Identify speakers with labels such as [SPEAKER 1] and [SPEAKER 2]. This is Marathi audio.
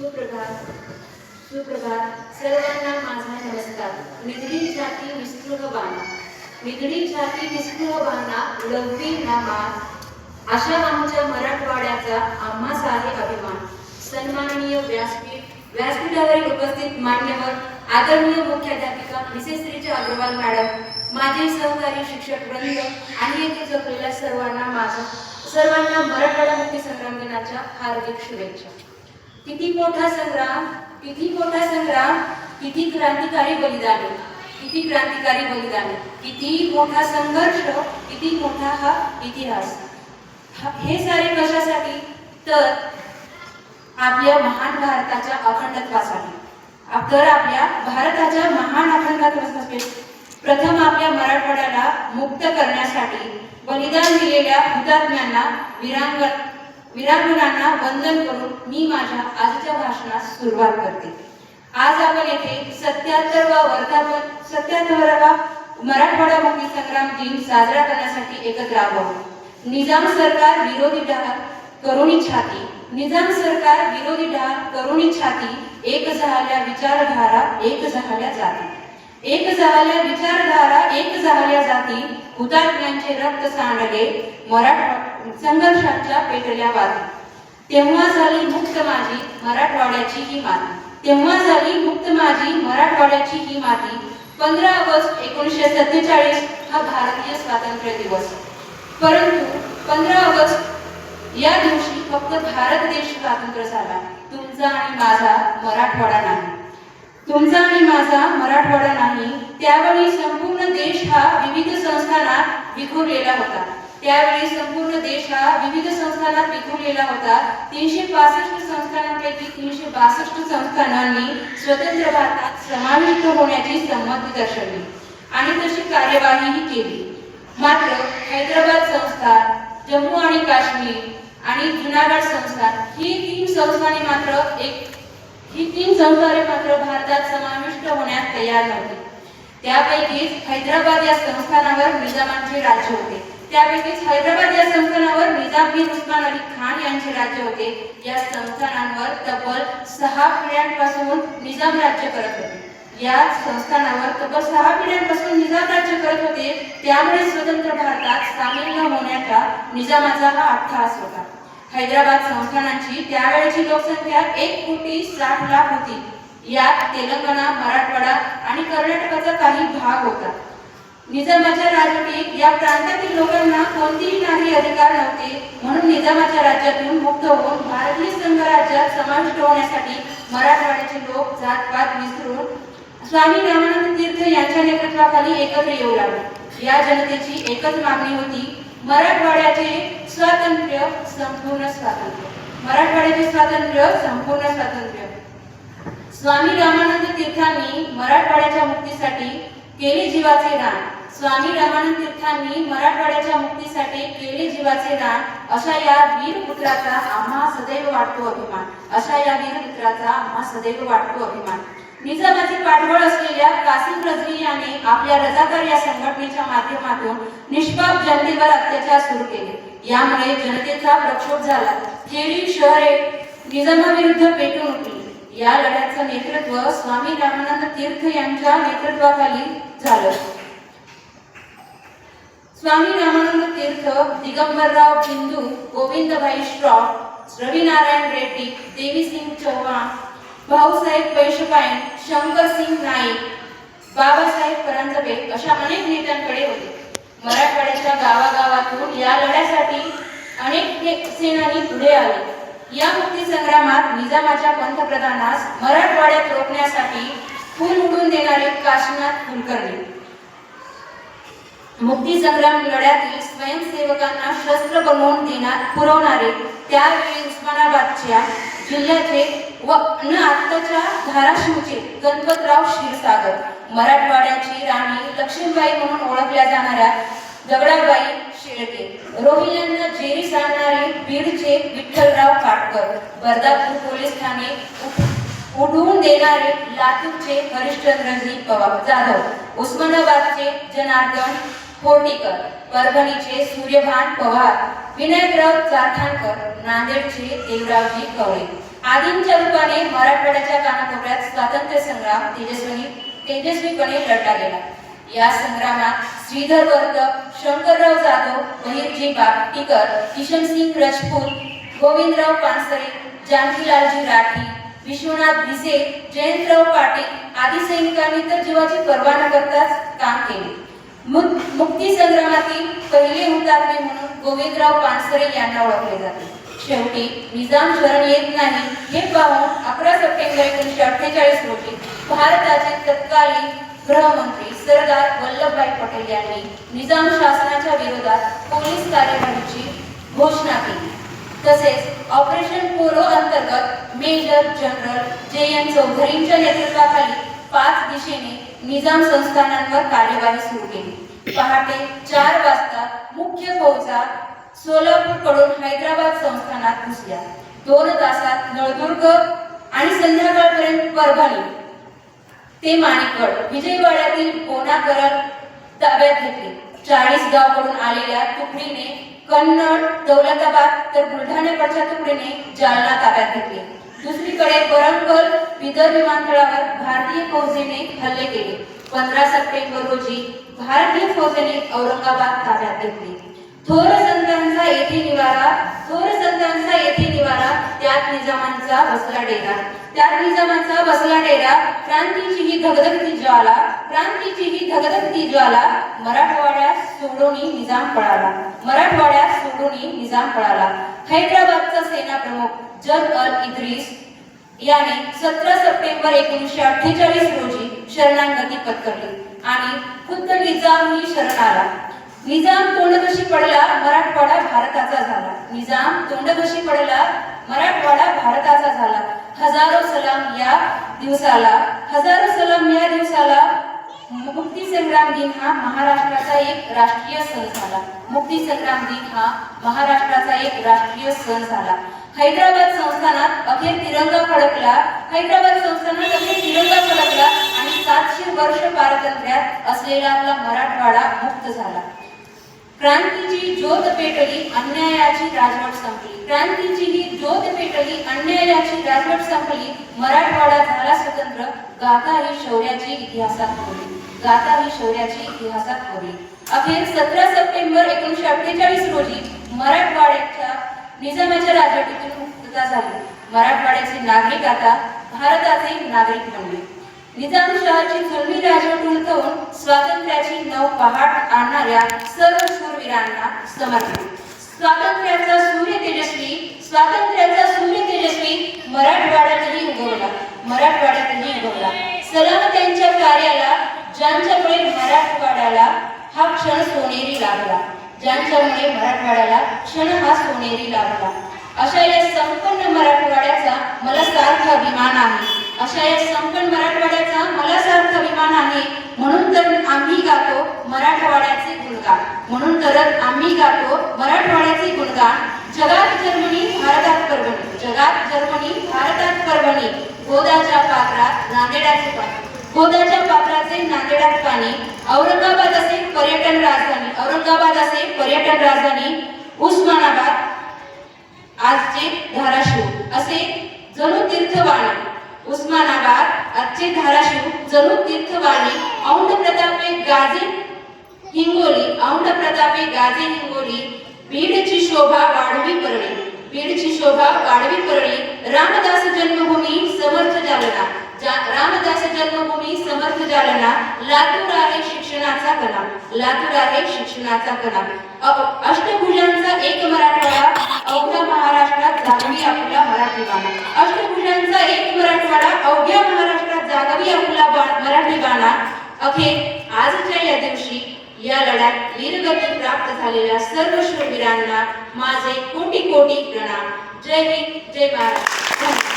[SPEAKER 1] सुप्रभात. सुप्रभात. सर्वांना माझा नमस्कार. निगडी जाती निस्पृह बाणा. निगडी जाती निस्पृह बाणा लववी नामा अशा आमच्या मराठवाड्याचा आम्हाच आहे अभिमान. सन्माननीय व्यासपीठ व्यासपीठावरील उपस्थित मान्यवर आदरणीय मुख्याध्यापिका मिसेस अग्रवाल मॅडम माझे सहकारी शिक्षक वृंद आणि येथे जपलेल्या सर्वांना माझा सर्वांना मराठवाडा मुक्ती संग्राम दिनाच्या हार्दिक शुभेच्छा. किती मोठा संग्राम किती मोठा संग्राम किती क्रांतिकारी बलिदान किती क्रांतिकारी बलिदान किती मोठा संघर्ष किती मोठा हा इतिहास. हे सारे कशासाठी? तर आपल्या महान भारताच्या अखंडत्वासाठी. तर आपल्या भारताच्या महान अखंडत्वासाठी प्रथम आपल्या मराठवाड्याला मुक्त करण्यासाठी बलिदान दिलेल्या हुतात्म्यांना वीरांगण विनामुलांना वंदन करून मी माझ्या आजच्या भाषणास सुरुवात करते. आज आपण येथे सत्याहत्तरवा वर्धापन सत्याहत्तरावा मराठवाडा मुक्ती संग्राम दिन साजरा करण्यासाठी एकत्र आहोत. निजाम सरकार विरोधी डहार करुणी छाती. निजाम सरकार विरोधी डहार करुणी छाती. एक झाल्या विचारधारा एक झाल्या जाती. एक झाल्या विचारधारा एक झाल्या जाती. हुतात्म्यांचे रक्त सांडले मराठवाडा संघर्षाच्या पेटल्या वारी तेव्हा झाली मुक्त माझी मराठवाड्याची ही माती. तेव्हा झाली मुक्त माझी मराठवाड्याची ही माती. पंधरा ऑगस्ट एकोणीसशे सत्तेचाळीस हा भारतीय स्वातंत्र्य दिवस. परंतु पंधरा ऑगस्ट या दिवशी फक्त भारत देश स्वातंत्र्य झाला. तुमचा आणि माझा मराठवाडा नाही. तुमचा आणि माझा मराठवाडा नाही. त्यावेळी संपूर्ण देश हा विविध संस्थानात विखुरलेला होता. त्यावेळी संपूर्ण देश हा विविध संस्थानात विखुरलेला होता. तीनशे पासष्ट संस्थानांपैकी तीनशे बासष्ट संस्थानांनी स्वतंत्र भारतात समाविष्ट होण्याची संमती दर्शवली आणि तशी कार्यवाहीही केली. मात्र हैदराबाद संस्थान जम्मू आणि काश्मीर आणि जुनागड संस्थान ही तीन संस्थाने मात्र एक ही तीन संस्थाने मात्र भारतात समाविष्ट होण्यास तयार नव्हती. त्यापैकीच हैदराबाद या संस्थानावर निजामांचे राज्य होते. त्यापैकीच हैदराबाद या संस्थानावर निजामगीर उस्मान अली खान यांचे राज्य होते. या संस्थानांवर तब्बल सहा पिढ्यांपासून निजाम राज्य करत होते. या संस्थानावर तब्बल सहा पिढ्यांपासून निजाम राज्य करत होते. त्यामुळे स्वतंत्र भारतात सामील न होण्याचा निजामाचा हा अट्टहास होता. हैदराबाद संस्थानांची त्यावेळेची लोकसंख्या एक कोटी साठ लाख होती. यात तेलंगणा मराठवाडा आणि कर्नाटकाचा काही भाग होता. निजामाच्या राजवटीत या प्रांतातील लोकांना कोणतेही नागरी अधिकार नव्हते म्हणून निजामाच्या राज्यातून मुक्त होऊन भारतीय संघ राज्यात समाविष्ट होण्यासाठी मराठवाड्याचे लोक जातपात विसरून स्वामी रामानंद तीर्थ यांच्या नेतृत्वाखाली एकत्र येऊ लागले. या जनतेची एकच मागणी होती मराठवाड्याचे स्वातंत्र्य संपूर्ण स्वातंत्र्य. मराठवाड्याचे स्वातंत्र्य संपूर्ण स्वातंत्र्य. स्वामी रामानंद तीर्थांनी मराठवाड्याच्या मुक्तीसाठी केली जीवाचे दान. स्वामी रामानंद तीर्थांनी मराठवाड्याच्या मुक्तीसाठी केले जीवाचे दान अशा या वीरपुत्राचा आम्हा सदैव वाटतो अभिमान. अशा या वीरपुत्राचा आम्हा सदैव वाटतो अभिमान. निजामाची पाठबळ असलेल्या कासिम रजवी याने आपल्या रजाकार या संघटनेच्या माध्यमातून निष्पाप जनतेवर अत्याचार सुरू केले. यामुळे जनतेचा प्रक्षोभ झाला. खेडी शहरे निजामाविरुद्ध पेटून उठली. या लढ्याचं नेतृत्व स्वामी रामानंद तीर्थ यांच्या नेतृत्वाखाली झालं. स्वामी रामानंद तीर्थ दिगंबरराव बिंदू गोविंदभाई श्रॉफ रविनारायण रेड्डी देवीसिंग चव्हाण भाऊसाहेब पैशपाईन शंकरसिंग नाईक बाबासाहेब परांजपे अशा अनेक नेत्यांकडे होते. मराठवाड्याच्या गावागावातून या लढ्यासाठी अनेक सेनानी पुढे आले. या मुक्तीसंग्रामात निजामाच्या पंतप्रधानास मराठवाड्यात रोखण्यासाठी फूल उडून देणारे काशीनाथ कुलकर्णी. मुक्ती संग्राम लढ्यातील स्वयंसेवकांना शस्त्र बनवून देणार पुरवणारे त्यावेळी उस्मानाबादच्या जिल्ह्याचे व न आत्ताच्या धाराशिवचे गणपतराव क्षीरसागर. मराठवाड्याची राणी लक्ष्मीबाई म्हणून ओळखल्या जाणाऱ्या दगडाबाई शेळके. रोहिल्यांना जेरी सांगणारे बीडचे विठ्ठलराव काटकर बर्दापूर पोलीस ठाणे उठ- उठवून देणारे लातूरचे हरिश्चंद्रजी पवार जाधव. उस्मानाबादचे जनार्दन होर्टीकर परभणीचे सूर्यभान पवार विनायकराव चारठाणकर नांदेडचे देवरावजी कवळे. आदींच्या रूपाने मराठवाड्याच्या कानाकोपऱ्यात स्वातंत्र्य संग्राम तेजस्वी तेजस्वीपणे लढला गेला. या संग्रामात श्रीधर वर्त शंकरराव जाधव बहिरजी बापटीकर किशनसिंग राजपूत गोविंदराव पानसरे जानकीलालजी राठी विश्वनाथ भिसे जयंतराव पाटील आदी सैनिकांनी तर जीवाची पर्वा न करताच काम केले. मुक्ती संग्रामातील पहिले हुतात्मे म्हणून गोविंदराव पानसरे यांना ओळखले जाते. शेवटी निजाम शरण येत नाही हे पाहून अकरा सप्टेंबर एकोणीसशे अठ्ठेचाळीस रोजी भारताचे तत्कालीन गृहमंत्री सरदार वल्लभभाई पटेल यांनी निजाम शासनाच्या विरोधात पोलीस कार्यवाहीची घोषणा केली. तसेच ऑपरेशन पोरो अंतर्गत मेजर जनरल जे एन चौधरींच्या नेतृत्वाखाली पाच दिशेने निजाम संस्थानांवर कार्यवाही सुरू केली. पहाटे चार वाजता मुख्य फौजा सोलापूरकडून हैदराबाद संस्थानात घुसल्या. दोन तासात नळदुर्ग आणि संध्याकाळपर्यंत परभणी ते माणिकड विजयवाड्यातील कोणाकरण ताब्यात घेतले. चाळीस गावकडून आलेल्या तुकडीने कन्नड दौलताबाद तर बुलढाण्याकडच्या तुकडीने जालना ताब्यात घेतले. दुसरीकडे वरंगल बिदर विमानतळावर भारतीय फौजेने हल्ले केले. पंधरा सप्टेंबर रोजी भारतीय फौजेने औरंगाबाद ताब्यात घेतली. थोर संतांचा येथे निवारा थोर संतांचा येथे निवारा त्यात निजामांचा बसला डेरा. त्यात निजामांचा बसला डेरा क्रांतीची ही धगधगती ज्वाला क्रांतीची ही धगधगती ज्वाला मराठवाड्यात सोडोनी निजाम पळाला. मराठवाड्यात सोडोनी निजाम पळाला. हैदराबादचा सेना प्रमुख जग अल इद्रिस याने सतरा सप्टेंबर एकोणीसशे अठ्ठेचाळीस रोजी शरणागती पत्करली. आणि खुद्द निजाम ही शरण आला निजाम तोंडकशी पडला मराठवाडा भारताचा झाला. निजाम तोंडकशी पडला मराठवाडा भारताचा झाला. हजारो सलाम या दिवसाला. हजारो सलाम या दिवसाला. मुक्ती संग्राम दिन हा महाराष्ट्राचा एक राष्ट्रीय सण झाला. मुक्ती संग्राम दिन हा महाराष्ट्राचा एक राष्ट्रीय सण झाला. हैदराबाद संस्थानात अखेर तिरंगा फडकला. हैदराबाद संस्थानात अखेर तिरंगा फडकला आणि सातशे वर्ष पारतंत्र्यात असलेला आपला मराठवाडा मुक्त झाला. क्रांतीची ज्योत पेटली अन्यायाची राजवट संपली. क्रांतीची ही ज्योत पेटली अन्यायाची राजवट संपली मराठवाडा झाला स्वतंत्र. गाथा ही शौर्याची इतिहासात होली गाथा ही शौर्याची इतिहासात होली अखेर सतरा सप्टेंबर एकोणीसशे अठ्ठेचाळीस रोजी मराठवाड्याच्या निजामाच्या राजवटीतून मुक्तता झाली. मराठवाड्याचे नागरिक आता भारताचे नागरिक बनले. निजामशहाची जुलमी राजवट उलटवून स्वातंत्र्याची नव पहाट आणणाऱ्या सर्व शूरवीरांना समर्पित स्वातंत्र्याचा सूर्य तेजस्वी स्वातंत्र्याचा सूर्य तेजस्वी मराठवाड्यातही उगवला. मराठवाड्यातही उगवला. सलाम त्यांच्या कार्याला ज्यांच्यामुळे मराठवाड्याला हा क्षण सोनेरी लागला. ज्यांच्यामुळे मराठवाड्याला क्षण हा सोनेरी लाभला अशा या संपन्न मराठवाड्याचा मला सार्थ अभिमान आहे. अशा या संपन्न मराठवाड्याचा मला सार्थ अभिमान आहे. म्हणून तर आम्ही गातो मराठवाड्याचे गुणगान. म्हणून तर आम्ही गातो मराठवाड्याचे गुणगान. जगात जर्मनी भारतात परभणी. जगात जर्मनी भारतात परभणी. गोदाच्या पात्रात नांदेडाचे पात्र. गोदाच्या पात्राचे नांदेडात पाणी औरंगाबाद असे पर्यटन राजधानी औरंगाबाद असे पर्यटन राजधानी उस्मानाबाद आजचे धाराशिव असे जणू तीर्थवाणी उस्मानाबाद आजचे धाराशिव जणू तीर्थवाणी औंध प्रतापे गाजे हिंगोली औंध प्रतापे गाजे हिंगोली बीडची शोभा वाढवी परळी बीडची शोभा वाढवी परळी रामदास जन्मभूमी समर्थ जालना रामदास जन्मभूमी समर्थ जालना लातूर आहे शिक्षणाचा कला. लातूर आहे शिक्षणाचा कला. अष्टभुजांचा एक मराठवाडा अवघ्या महाराष्ट्रात जागवी आपला मराठी बाणा अष्टभुजांचा एक मराठवाडा अवघ्या महाराष्ट्रात जागवी आपला बा- मराठी बाणा. अखेर आजच्या या दिवशी या लढ्यात वीरगती प्राप्त झालेल्या सर्व शूरवीरांना माझे कोटी कोटी प्रणाम. जय हिंद जय महाराष्ट्र